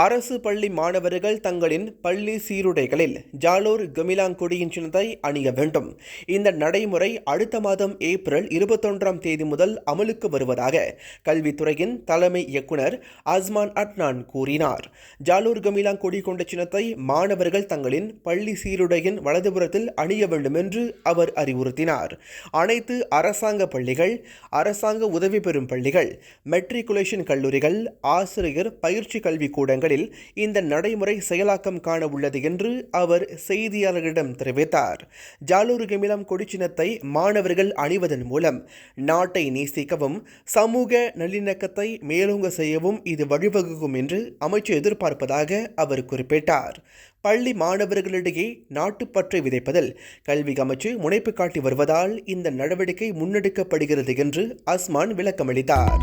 அரசு பள்ளி மாணவர்கள் தங்களின் பள்ளி சீருடைகளில் ஜாலூர் கமிலாங்குடியின் சின்னத்தை அணிய வேண்டும். இந்த நடைமுறை அடுத்த மாதம் ஏப்ரல் இருபத்தொன்றாம் தேதி முதல் அமலுக்கு வருவதாக கல்வித்துறையின் தலைமை இயக்குனர் அஸ்மான் அட்னான் கூறினார். ஜாலூர் கமிலாங்குடி கொண்ட சின்னத்தை மாணவர்கள் தங்களின் பள்ளி சீருடையின் வலதுபுறத்தில் அணிய வேண்டும் என்று அவர் அறிவுறுத்தினார். அனைத்து அரசாங்க பள்ளிகள் அரசாங்க உதவி பெறும் பள்ளிகள் மெட்ரிகுலேஷன் கல்லூரிகள் ஆசிரியர் பயிற்சி கல்விக்கூடங்கள் கூடங்களில் இந்த நடைமுறை செயலாக்கம் காண உள்ளது என்று அவர் செய்தியாளர்களிடம் தெரிவித்தார். ஜாலூர் கமிலம் கொடிச்சினத்தை மாணவர்கள் அணிவதன் மூலம் நாட்டை நேசிக்கவும் சமூக நல்லிணக்கத்தை மேலோங்க செய்யவும் இது வழிவகுக்கும் என்று அமைச்சர் எதிர்பார்ப்பதாக அவர் குறிப்பிட்டார். பள்ளி மாணவர்களிடையே நாட்டுப்பற்றை விதைப்பதில் கல்வி அமைச்சு முனைப்பு காட்டி வருவதால் இந்த நடவடிக்கை முன்னெடுக்கப்படுகிறது என்று அஸ்மான் விளக்கமளித்தார்.